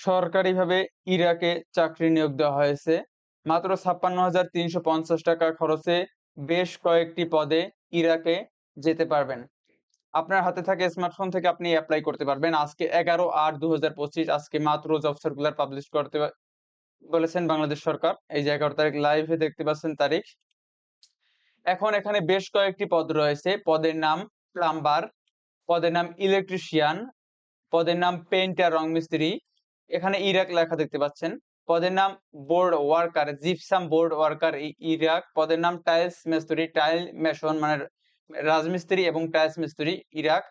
সরকারিভাবে ইরাকে চাকরি নিয়োগ দেওয়া হয়েছে। মাত্র ৫৬,৩৫০ টাকা খরচে বেশ কয়েকটি পদে ইরাকে যেতে পারবেন। আপনার হাতে থাকা স্মার্টফোন থেকে আপনি অ্যাপ্লাই করতে পারবেন। আজকে ১১/৮/২০২৫ আজকে মাত্র জব সার্কুলার পাবলিশ করতে বলেছেন বাংলাদেশ সরকার। এই যে ১১ তারিখ লাইভে দেখতে পাচ্ছেন তারিখ। এখন এখানে বেশ কয়েকটি পদ রয়েছে। পদের নাম প্লাম্বার, পদের নাম ইলেকট্রিশিয়ান, পদের নাম পেইন্টার রং মিস্ত্রি। এখানে ইরাক লেখা দেখতে পাচ্ছেন। পদের নাম board worker, gypsum board worker Iraq. পদের নাম টাইলস মিস্ত্রি, টাইল মেশন মানে রাজমিস্ত্রি এবং টাইলস মিস্ত্রি ইরাক।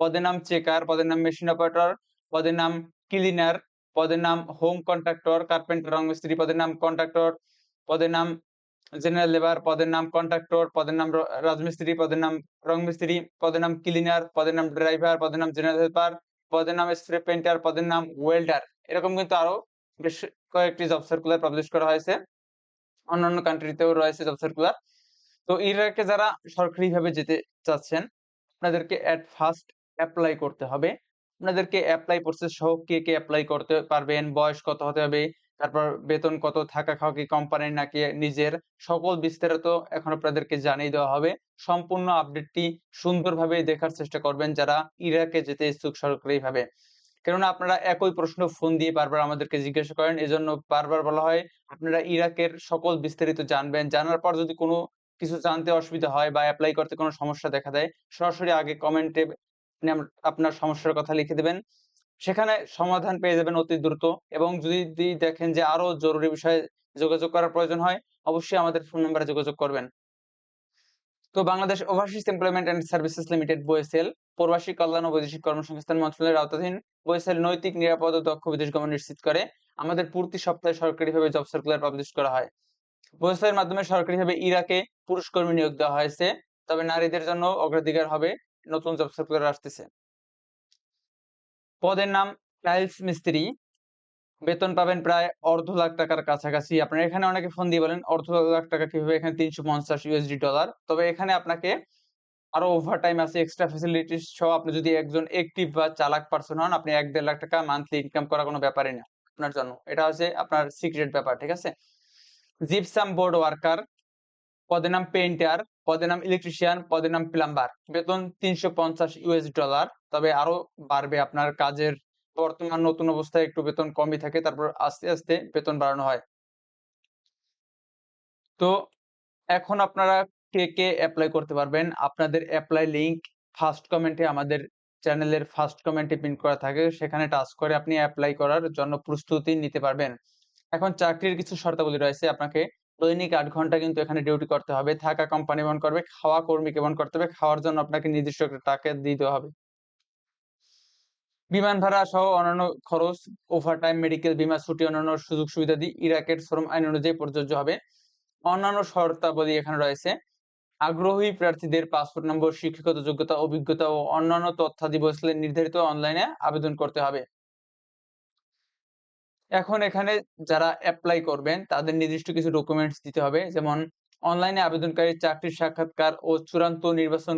পদের নাম চেকার, পদের নাম মেশিন অপারেটর, পদের নাম ক্লিনার, পদের নাম হোম কন্ট্রাক্টর, কার্পেন্টার রং মিস্ত্রি, পদের নাম কন্ট্রাক্টর, পদের নাম জেনারেল লেবার, পদের নাম কন্ট্রাক্টর, পদের নাম রাজমিস্ত্রি, পদের নাম রং মিস্ত্রি, পদের নাম ক্লিনার, পদের নাম ড্রাইভার, পদের নাম জেনারেল হেল্পার, পদের নাম স্প্রে পেন্টার পদের নাম ওয়েল্ডার। এরকম কিন্তু আরও বেশ কয়েকটি জব সার্কুলার পাবলিশ করা হয়েছে। অন্যান্য কান্ট্রিতেও রয়েছে জব সার্কুলার। তো ইরাকে যারা সরকারিভাবে যেতে চাচ্ছেন, আপনাদেরকে এট ফার্স্ট এপ্লাই করতে হবে। আপনাদেরকে এপ্লাই প্রসেস সহ কে, কে এপ্লাই করতে পারবেন, বয়স কত হতে হবে, তারপর বেতন কত, থাকা খাওয়া কি কোম্পানির নাকি নিজের, সকল বিস্তারিত এখন আপনাদেরকে জানিয়ে দেওয়া হবে। সম্পূর্ণ আপডেটটি সুন্দরভাবে দেখার চেষ্টা করবেন যারা ইরাকে যেতে ইচ্ছুক সরকারিভাবে। কেননা আপনারা একই প্রশ্ন ফোন দিয়ে বারবার আমাদেরকে জিজ্ঞাসা করেন। এজন্য বারবার বলা হয় আপনারা ইরাকের সকল বিস্তারিত জানবেন। জানার পর যদি কোনো কিছু জানতে অসুবিধা হয় বা এপ্লাই করতে কোনো সমস্যা দেখা দেয়, সরাসরি আগে কমেন্টে আপনার সমস্যার কথা লিখে দেবেন সেখানে সমাধান পেয়ে যাবেন অতি দ্রুত এবং যদি দেখেন যে আরও জরুরি বিষয়ে যোগাযোগ করার প্রয়োজন হয়, অবশ্যই আমাদের ফোন নাম্বারে যোগাযোগ করবেন। তো Bangladesh overseas employment and services limited বয়েসেল প্রবাসী কল্যাণ ও বৈদেশিক কর্মসংস্থান মন্ত্রণালয়ের আওতাধীন বয়েসেল নৈতিক, নিরাপদ ও দক্ষ বিদেশ গমন নিশ্চিত করে। আমাদের প্রতি সপ্তাহে সরকারিভাবে জব সার্কুলার পাবলিশ করা হয়। বয়েসেলের মাধ্যমে সরকারিভাবে ইরাকে পুরুষ কর্মী নিয়োগ দেওয়া হয়েছে। তবে নারীদের জন্য অগ্রাধিকার হবে। নতুন জব সার্কুলার আসতেছে। পদের নাম টাইলস মিস্ত্রি। বেতন পাবেন প্রায় অর্ধ লাখ টাকার কাছাকাছি। আপনারা এখানে অনেকে ফোন দিয়ে বলেন অর্ধ লাখ টাকা কীভাবে এখানে ৩৫০ ইউএসডি ডলার। তবে এখানে আপনাকে আরও ওভারটাইম আছে, এক্সট্রা ফ্যাসিলিটিস সহ আপনি যদি একজন অ্যাক্টিভ বা চালাক পারসন হন, আপনি এক দেড় লাখ টাকা মান্থলি ইনকাম করা কোনো ব্যাপারই না আপনার জন্য। এটা হচ্ছে আপনার সিক্রেট ব্যাপার, ঠিক আছে? জিপসাম বোর্ড ওয়ার্কার, পদের নাম পেইন্টার, পদের নাম ইলেকট্রিশিয়ান, পদের নাম প্লাম্বার। বেতন ৩৫০ ইউএস ডলার। তবে আরও বাড়বে আপনার কাজের বর্তমান নতুন অবস্থায় একটু বেতন কমই থাকে। তারপর আস্তে, আস্তে বেতন বাড়ানো হয়। তো এখন আপনারা কে, কে অ্যাপ্লাই করতে পারবেন? আপনাদের অ্যাপ্লাই লিংক ফার্স্ট কমেন্টে আমাদের চ্যানেলের ফার্স্ট কমেন্টে পিন করা থাকে। সেখানে টাচ করে আপনি অ্যাপ্লাই করার জন্য প্রস্তুতি নিতে পারবেন। এখন চাকরির কিছু শর্তাবলী রয়েছে। আপনাকে দৈনিক আট ঘণ্টা কিন্তু এখানে ডিউটি করতে হবে। থাকা কোম্পানি বহন করবে, খাওয়া কর্মীকে বহন করতে হবে। খাওয়ার জন্য আপনাকে নির্দিষ্ট টাকা দিতে হবে। বিমান ভাড়া সহ অন্যান্য খরচ, ওভারটাইম, মেডিকেল বীমা, ছুটি, অন্যান্য সুযোগ সুবিধা সুবিধাদি ইরাকের শ্রম আইন অনুযায়ী প্রযোজ্য হবে। অন্যান্য শর্তাবলী এখানে রয়েছে। আগ্রহী প্রার্থীদের পাসপোর্ট নম্বর, শিক্ষাগত যোগ্যতা, অভিজ্ঞতা ও অন্যান্য তথ্যাদি বসলে নির্ধারিত অনলাইনে আবেদন করতে হবে। এখন এখানে যারা এপ্লাই করবেন তাদের নির্দিষ্ট কিছু ডকুমেন্টস দিতে হবে। যেমন অনলাইনে আবেদনকারীর চাকরির সাক্ষাৎকার ও চূড়ান্ত নির্বাচন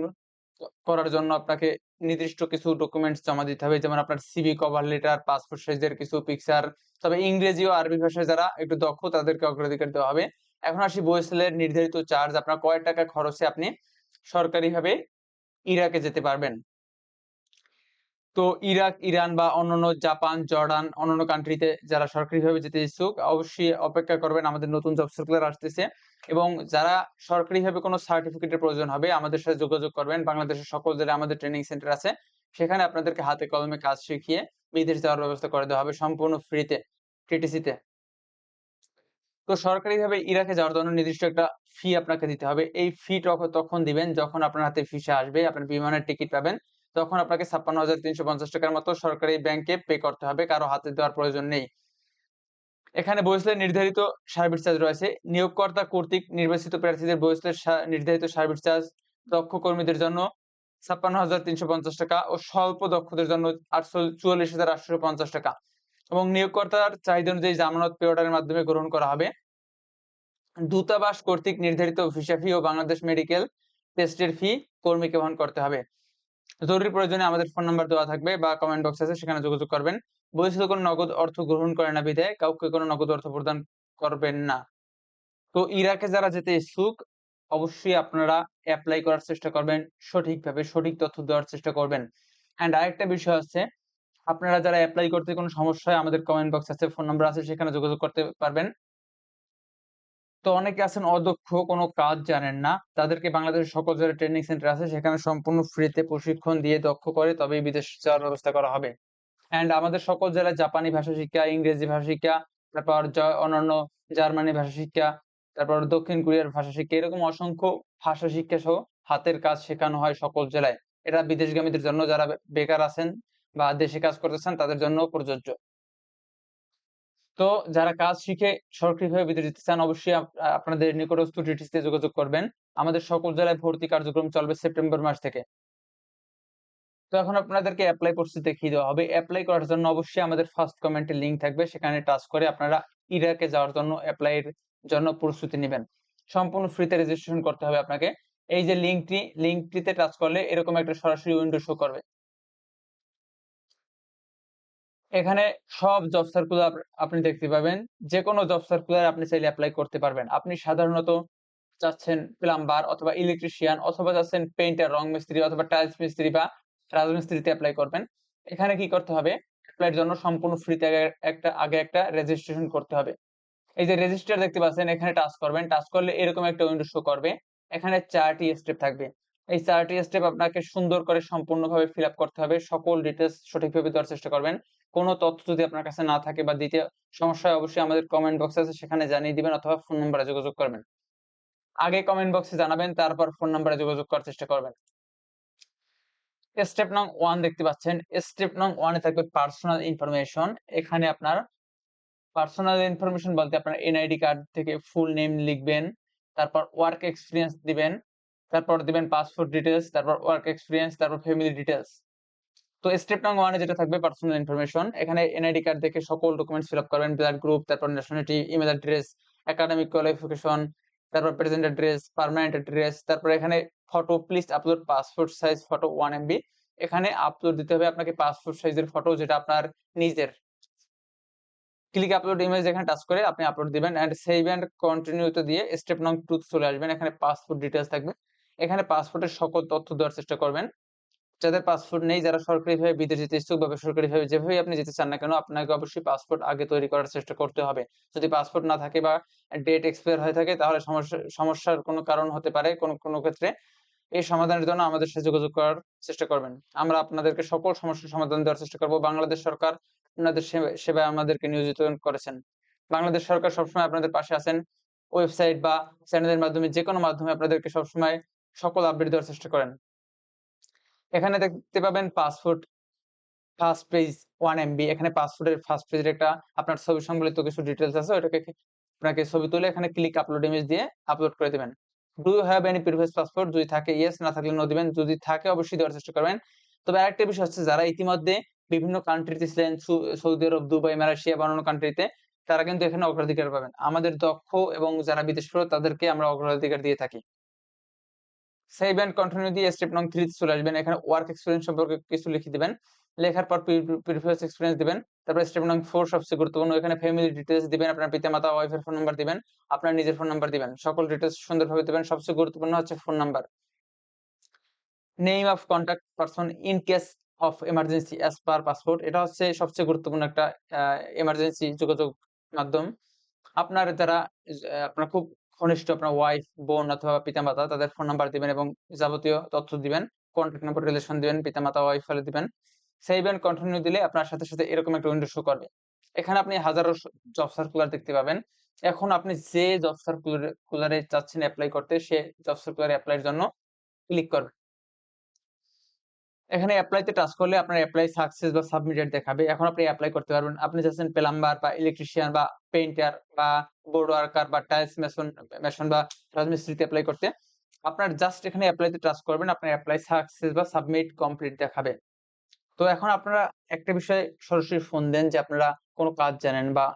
করার জন্য আপনাকে নির্দিষ্ট কিছু ডকুমেন্টস জমা দিতে হবে। যেমন আপনার সিভি, কভার লেটার, পাসপোর্ট সাইজের কিছু পিকচার। তবে ইংরেজি ও আরবি ভাষায় যারা একটু দক্ষ তাদেরকে অগ্রাধিকার দেওয়া হবে। এখন আসি বয়েসেলের নির্ধারিত চার্জ আপনার কয় টাকা খরচে আপনি সরকারিভাবে ইরাকে যেতে পারবেন। তো ইরাক, ইরান বা অন্যান্য জাপান, জর্ডান অন্যান্য কান্ট্রিতে যারা সরকারিভাবে যেতে ইচ্ছুক অবশ্যই অপেক্ষা করবেন আমাদের নতুন জব সার্কুলার আসতেছে এবং যারা সরকারিভাবে কোনো সার্টিফিকেটের প্রয়োজন হবে আমাদের সাথে যোগাযোগ করবেন। বাংলাদেশের সকল জেলায় আমাদের ট্রেনিং সেন্টার আছে। সেখানে আপনাদেরকে হাতে কলমে কাজ শিখিয়ে বিদেশ যাওয়ার ব্যবস্থা করে দেওয়া হবে সম্পূর্ণ ফ্রিতে, টিটিসিতে। তো সরকারিভাবে ইরাকে যাওয়ার জন্য নির্দিষ্ট একটা ফি আপনাকে দিতে হবে। এই ফি তখ তখন দিবেন যখন আপনার হাতে ভিসা আসবে, আপনার বিমানের টিকিট পাবেন। তখন আপনাকে ৫৬,৩৫০ টাকার মতো সরকারি ব্যাংকে পে করতে হবে। কারও হাতে দেওয়ার প্রয়োজন নেই। এখানে বয়েসেলের নির্ধারিত সার্ভিস চার্জ রয়েছে। নিয়োগকর্তা কর্তৃক নির্বাচিত প্রার্থীদের বয়েসেলের নির্ধারিত সার্ভিস চার্জ দক্ষ কর্মীদের জন্য ৫৬,৩৫০ টাকা ও স্বল্প দক্ষদের জন্য আটশো ৪৪,৮৫০ টাকা এবং নিয়োগকর্তার চাহিদা অনুযায়ী জামানত পে অর্ডারের মাধ্যমে গ্রহণ করা হবে। দূতাবাস কর্তৃক নির্ধারিত ভিসা ফি ও বাংলাদেশ মেডিকেল টেস্টের ফি কর্মীকে বহন করতে হবে। জরুরি প্রয়োজনে আমাদের ফোন নাম্বার দেওয়া থাকবে বা কমেন্ট বক্স আছে, সেখানে যোগাযোগ করবেন। বৈধ কোনো নগদ অর্থ গ্রহণ করে না বিধায়, কাউকে কোনো নগদ অর্থ প্রদান করবেন না তো ইরাকে যারা যেতে ইচ্ছুক, অবশ্যই আপনারা অ্যাপ্লাই করার চেষ্টা করবেন, সঠিকভাবে সঠিক তথ্য দেওয়ার চেষ্টা করবেন অ্যান্ড আরেকটা বিষয় আছে আপনারা যারা অ্যাপ্লাই করতে কোনো সমস্যা হয়, আমাদের কমেন্ট বক্স আছে ফোন নাম্বার আছে, সেখানে যোগাযোগ করতে পারবেন। তো অনেকে আছেন অদক্ষ, কোনো কাজ জানেন না। তাদেরকে বাংলাদেশের সকল জায়গায় ট্রেনিং সেন্টার আছে, সেখানে সম্পূর্ণ ফ্রিতে প্রশিক্ষণ দিয়ে দক্ষ করে, তবেই বিদেশ যাওয়ার ব্যবস্থা করা হবে। অ্যান্ড আমাদের সকল জেলায় জাপানি ভাষা শিক্ষা, ইংরেজি ভাষা শিক্ষা, তারপর অন্যান্য জার্মানি ভাষা শিক্ষা, তারপর দক্ষিণ কোরিয়ার ভাষা শিক্ষা, এরকম অসংখ্য ভাষা শিক্ষা সহ হাতের কাজ শেখানো হয় সকল জেলায়। এটা বিদেশগামীদের জন্য যারা বেকার আছেন বা দেশে কাজ করতেছেন, তাদের জন্য প্রযোজ্য। তো যারা কাজ শিখে সরকারিভাবে বিদেশ যেতে চান, অবশ্যই আপনাদের নিকটস্থ টিটিসিতে যোগাযোগ করবেন। আমাদের সকল জেলায় ভর্তি কার্যক্রম চলবে সেপ্টেম্বর মাস থেকে। তো এখন আপনাদেরকে অ্যাপ্লাই প্রসেস দেখিয়ে দেওয়া হবে। অ্যাপ্লাই করার জন্য অবশ্যই আমাদের ফার্স্ট কমেন্টে লিংক থাকবে। সেখানে টাচ করে আপনারা ইরাকে যাওয়ার জন্য অ্যাপ্লাইয়ের জন্য প্রস্তুতি নেবেন। সম্পূর্ণ ফ্রিতে রেজিস্ট্রেশন করতে হবে আপনাকে। এই যে লিঙ্কটি লিঙ্কটিতে টাচ করলে এরকম একটা সরাসরি উইন্ডো শো করবে। এখানে সব জব সার্কুলার আপনি দেখতে পাবেন। যে কোনো জব সার্কুলার আপনি চাইলে অ্যাপ্লাই করতে পারবেন। আপনি সাধারণত চাচ্ছেন প্লাম্বার অথবা ইলেকট্রিশিয়ান অথবা চাচ্ছেন পেইন্টার রং মিস্ত্রি অথবা টাইলস মিস্ত্রি বা রাজমিস্ত্রিতে অ্যাপ্লাই করবেন। এখানে কি করতে হবে? অ্যাপ্লাইয়ের জন্য সম্পূর্ণ ফ্রিতে একটা, আগে একটা রেজিস্ট্রেশন করতে হবে। এই যে রেজিস্টার দেখতে পাচ্ছেন, এখানে টাচ করবেন। টাচ করলে এরকম একটা উইন্ডো শো করবে। এখানে চারটি স্টেপ থাকবে। এই চারটি স্টেপ আপনাকে সুন্দর করে সম্পূর্ণভাবে ফিল আপ করতে হবে। সকল ডিটেলস সঠিকভাবে দেওয়ার চেষ্টা করবেন। কোনো তথ্য যদি আপনার কাছে না থাকে বা দিতে সমস্যা হয়, অবশ্যই আমাদের কমেন্ট বক্স আছে, সেখানে জানিয়ে দিবেন অথবা ফোন নাম্বারে যোগাযোগ করবেন। আগে কমেন্ট বক্সে জানাবেন, তারপর ফোন নাম্বারে যোগাযোগ করার চেষ্টা করবেন। স্টেপ নং ওয়ান দেখতে পাচ্ছেন। স্টেপ নং ওয়ানে থাকবে পার্সোনাল ইনফরমেশন এখানে আপনার পার্সোনাল ইনফরমেশন বলতে আপনার এনআইডি কার্ড থেকে ফুল নেম লিখবেন, তারপর ওয়ার্ক এক্সপিরিয়েন্স দিবেন, তারপর দিবেন পাসপোর্ট ডিটেলস তারপর ওয়ার্ক এক্সপিরিয়েন্স তারপর ফ্যামিলি ডিটেলস তো স্টেপ নং ওয়ানে যেটা থাকবে পার্সোনাল ইনফরমেশন এখানে এনআইডি কার্ড দেখে সকল ডকুমেন্টস ফিল আপ করবেন ব্লাড গ্রুপ তারপর nationality email address academic qualification তারপর প্রেজেন্ট অ্যাড্রেস পার্মানেন্ট অ্যাড্রেস তারপর এখানে photo please upload passport size photo one MB এখানে আপলোড দিতে হবে আপনাকে পাসপোর্ট সাইজের ফটো যেটা আপনার নিজের। ক্লিক আপলোড ইমেজ এখানে টাচ করে আপনি আপলোড দিবেন এন্ড সেভ এন্ড কন্টিনিউ তো দিয়ে স্টেপ নং টু চলে আসবেন। এখানে পাসপোর্ট ডিটেলস থাকবে। এখানে পাসপোর্টের সকল তথ্য দেওয়ার চেষ্টা করবেন। যাদের পাসপোর্ট নেই, যারা সরকারিভাবে বিদেশ যেতে ইচ্ছুক বা বেসরকারিভাবে যেভাবে আপনি যেতে চান না কেন, আপনাকে অবশ্যই পাসপোর্ট আগে তৈরি করার চেষ্টা করতে হবে। যদি পাসপোর্ট না থাকে বা ডেট এক্সপায়ার হয়ে থাকে, তাহলে সমস্যা, সমস্যার কোনো কারণ হতে পারে কোনো কোনো ক্ষেত্রে। এই সমাধানের জন্য আমাদের সাথে যোগাযোগ করার চেষ্টা করবেন। আমরা আপনাদেরকে সকল সমস্যার সমাধান দেওয়ার চেষ্টা করব। বাংলাদেশ সরকার আপনাদের সেবা- সেবায় আমাদেরকে নিয়োজিত করেছেন। বাংলাদেশ সরকার সবসময় আপনাদের পাশে আছেন। ওয়েবসাইট বা চ্যানেলের মাধ্যমে যে কোনো মাধ্যমে আপনাদেরকে সবসময় সকল আপডেট দেওয়ার চেষ্টা করেন। এখানে দেখতে পাবেন passport first page one MB এখানে পাসপোর্টের ফার্স্ট পেজের একটা আপনার ছবি সংবলিত কিছু ডিটেলস আছে ওটাকে আপনাকে ছবি তুলে এখানে ক্লিক আপলোড ইমেজ দিয়ে আপলোড করে দেবেন। Do you have any previous passport যদি থাকে ইয়েস না থাকলে নো দিবেন। যদি থাকে, অবশ্যই দেওয়ার চেষ্টা করবেন। তবে আরেকটা বিষয় হচ্ছে, যারা ইতিমধ্যে বিভিন্ন কান্ট্রিতে ছিলেন সৌদি আরব, দুবাই, মালয়েশিয়া বা অন্যান্য কান্ট্রিতে তারা কিন্তু এখানে অগ্রাধিকার পাবেন। আমাদের দক্ষ এবং যারা বিদেশ, তাদেরকে আমরা অগ্রাধিকার দিয়ে থাকি। সেভ এন্ড কন্টিনিউ দিয়ে স্টেপ নং থ্রি চলে আসবেন। এখানে ওয়ার্ক এক্সপিরিয়েন্স সম্পর্কে কিছু লিখে দিবেন। লেখার পর প্রিভিয়াস এক্সপিরিয়েন্স দিবেন। তারপর স্টেপ নং ফোর সবচেয়ে গুরুত্বপূর্ণ। এখানে ফ্যামিলি ডিটেলস দিবেন, আপনার পিতামাতা ওয়াইফের ফোন নাম্বার দিবেন, আপনার নিজের ফোন নাম্বার দিবেন। সকল ডিটেলস সুন্দরভাবে দিবেন। সবচেয়ে গুরুত্বপূর্ণ হচ্ছে phone number name of contact person in case of emergency as per passport এটা হচ্ছে সবচেয়ে গুরুত্বপূর্ণ একটা এমার্জেন্সি যোগাযোগ মাধ্যম। আপনার যারা আপনার খুব ঘনিষ্ঠ আপনার ওয়াইফ বোন অথবা পিতামাতা, তাদের ফোন নাম্বার দিবেন এবং যাবতীয় তথ্য দিবেন। কন্ট্যাক্ট নাম্বার রিলেশন দিবেন, পিতামাতা ওয়াইফ হলে দিবেন। সেভ এন্ড কন্টিনিউ দিলে আপনার সাথে সাথে এরকম একটা উইন্ডো শো করবে। এখানে আপনি হাজারো জব সার্কুলার দেখতে পাবেন। এখন আপনি যে জব সার্কুলারে চাচ্ছেন অ্যাপ্লাই করতে, সে জব সার্কুলার অ্যাপ্লাইয়ের জন্য ক্লিক করবেন। এখানে অ্যাপ্লাইতে টাচ করলে আপনার অ্যাপ্লাই সাকসেস বা সাবমিটেড দেখাবে। এখন আপনি অ্যাপ্লাই করতে পারবেন। আপনি চাচ্ছেন প্লাম্বার বা ইলেকট্রিশিয়ান বা পেইন্টার বা বোর্ড ওয়ার্কার বা টাইলস মেশন মেশন বা রাজমিস্ত্রিতে অ্যাপ্লাই করতে। আপনার জাস্ট এখানে অ্যাপ্লাইতে টাচ করবেন, আপনার অ্যাপ্লাই সাকসেস বা সাবমিট কমপ্লিট দেখাবে। তো এখন আপনারা একটা বিষয়ে সরাসরি ফোন দেন যে আপনারা কোনো কাজ জানেন বা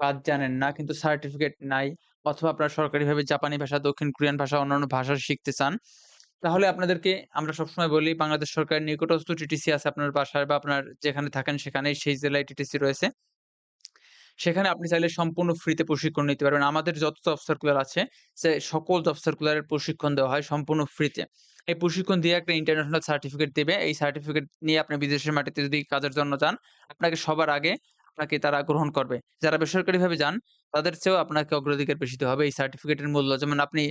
কাজ জানেন না, কিন্তু সার্টিফিকেট নাই, অথবা আপনারা সরকারিভাবে জাপানি ভাষা, দক্ষিণ কোরিয়ান ভাষা, অন্যান্য ভাষা শিখতে চান। তাহলে আপনাদেরকে আমরা সবসময় বলি বাংলাদেশ সরকারের নিকটস্থ টিটিসি আছে আপনার বাসায় বা আপনার যেখানে থাকেন সেখানেই সেই জেলায় টিটিসি রয়েছে। সেখানে আপনি চাইলে সম্পূর্ণ ফ্রিতে প্রশিক্ষণ নিতে পারবেন। আমাদের যত জব সার্কুলার আছে সে সকল জব সার্কুলারের প্রশিক্ষণ দেওয়া হয় সম্পূর্ণ ফ্রিতে। এই প্রশিক্ষণ দিয়ে একটা ইন্টারন্যাশনাল সার্টিফিকেট দেবে এই সার্টিফিকেট নিয়ে আপনি বিদেশের মাটিতে যদি কাজের জন্য যান, আপনাকে সবার আগে আপনাকে তারা গ্রহণ করবে। যারা বেসরকারিভাবে যান, তাদের চেয়েও আপনাকে অগ্রাধিকার বেশি হবে এই সার্টিফিকেটের মূল্য। যেমন আপনি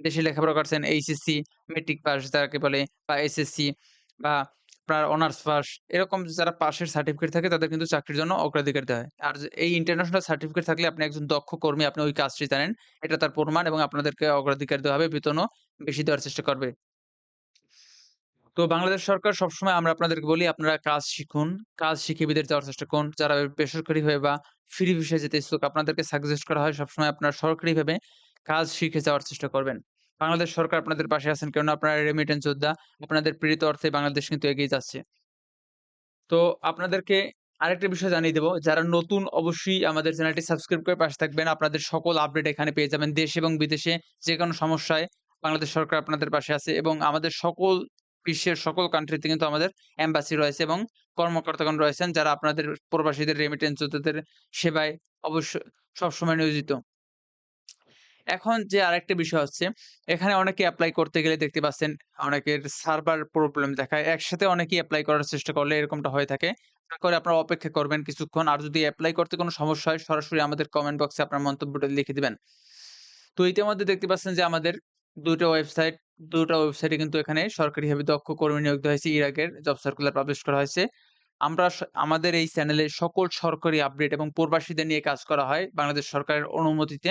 দেশে লেখাপড়া করছেন এইচএসসি, মেট্রিক পাস যাকে বলে বা এসএসসি বা আপনার অনার্স পাস এরকম যারা পাশের সার্টিফিকেট থাকে তাদের কিন্তু চাকরির জন্য অগ্রাধিকার দেওয়া হয়। আর এই ইন্টারন্যাশনাল সার্টিফিকেট থাকলে আপনি একজন দক্ষ কর্মী, আপনি ওই কাজটি জানেন। এটা তার প্রমাণ এবং আপনাদেরকে অগ্রাধিকার দেওয়া হবে, বেতনও বেশি দেওয়ার চেষ্টা করবে। তো বাংলাদেশ সরকার সবসময় আমরা আপনাদেরকে বলি আপনারা কাজ শিখুন, কাজ শিখে বিদেশ যাওয়ার চেষ্টা করুন। যারা বেসরকারিভাবে বা ফ্রি ভিসায় যেতে ইচ্ছুক আপনাদেরকে সাজেস্ট করা হয় সবসময় আপনারা সরকারিভাবে কাজ শিখে যাওয়ার চেষ্টা করবেন। বাংলাদেশ সরকার আপনাদের পাশে আছেন কেননা আপনারা রেমিটেন্স যোদ্ধা। আপনাদের প্রেরিত অর্থে বাংলাদেশ কিন্তু এগিয়ে যাচ্ছে। তো আপনাদেরকে আরেকটা বিষয় জানিয়ে দেব। যারা নতুন অবশ্যই আমাদের চ্যানেলটি সাবস্ক্রাইব করে পাশে থাকবেন। আপনাদের সকল আপডেট এখানে পেয়ে যাবেন। দেশ এবং বিদেশে যেকোনো সমস্যায় বাংলাদেশ সরকার আপনাদের পাশে আছে এবং আমাদের সকল বিশ্বের সকল কান্ট্রিতে কিন্তু আমাদের এম্বাসি রয়েছে এবং কর্মকর্তাগণ রয়েছেন যারা আপনাদের প্রবাসীদের রেমিটেন্স যোদ্ধাদের সেবায় অবশ্য সবসময় নিয়োজিত। এখন যে আরেকটা বিষয় হচ্ছে, এখানে অনেকে অ্যাপ্লাই করতে গেলে দেখতে পাচ্ছেন অনেকের সার্ভার প্রবলেম দেখায়। একসাথে অনেকেই অ্যাপ্লাই করার চেষ্টা করলে এরকমটা হয়ে থাকে। করে আপনারা অপেক্ষা করবেন কিছুক্ষণ। আর যদি অ্যাপ্লাই করতে কোনো সমস্যা হয় সরাসরি আমাদের কমেন্ট বক্সে আপনার মন্তব্যটা লিখে দিবেন। তো ইতিমধ্যে দেখতে পাচ্ছেন যে আমাদের দুটো ওয়েবসাইট ২ টা ওয়েবসাইটে কিন্তু এখানে সরকারিভাবে দক্ষ কর্মী নিয়োগ দেওয়া হয়েছে। ইরাকের জব সার্কুলার পাবলিশ করা হয়েছে। আমরা আমাদের এই চ্যানেলে সকল সরকারি আপডেট এবং প্রবাসীদের নিয়ে কাজ করা হয় বাংলাদেশ সরকারের অনুমতিতে।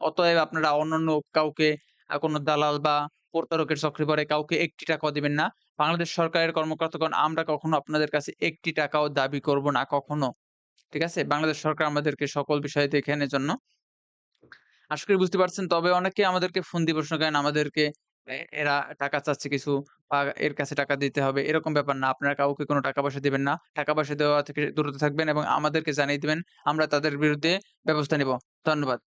অতএব আপনারা অন্যান্য কাউকে কোনো দালাল বা প্রতারকের চক্রে পড়ে কাউকে একটি টাকাও দিবেন না। বাংলাদেশ সরকারের কর্মকর্তাগণ, আমরা কখনো আপনাদের কাছে একটি টাকাও দাবি করব না কখনো। ঠিক আছে? বাংলাদেশ সরকার আমাদেরকে সকল বিষয় দেখে এজন্য। আশা করি বুঝতে পারছেন। তবে অনেকে আমাদেরকে ফোন দিয়ে প্রশ্ন করেন, আমাদেরকে এরা টাকা চাচ্ছে কিছু বা এর কাছে টাকা দিতে হবে। এরকম ব্যাপার না। আপনারা কাউকে কোনো টাকা পয়সা দিবেন না। টাকা পয়সা দেওয়া থেকে দূরত থাকবেন এবং আমাদেরকে জানিয়ে দিবেন। আমরা তাদের বিরুদ্ধে ব্যবস্থা নেব ধন্যবাদ।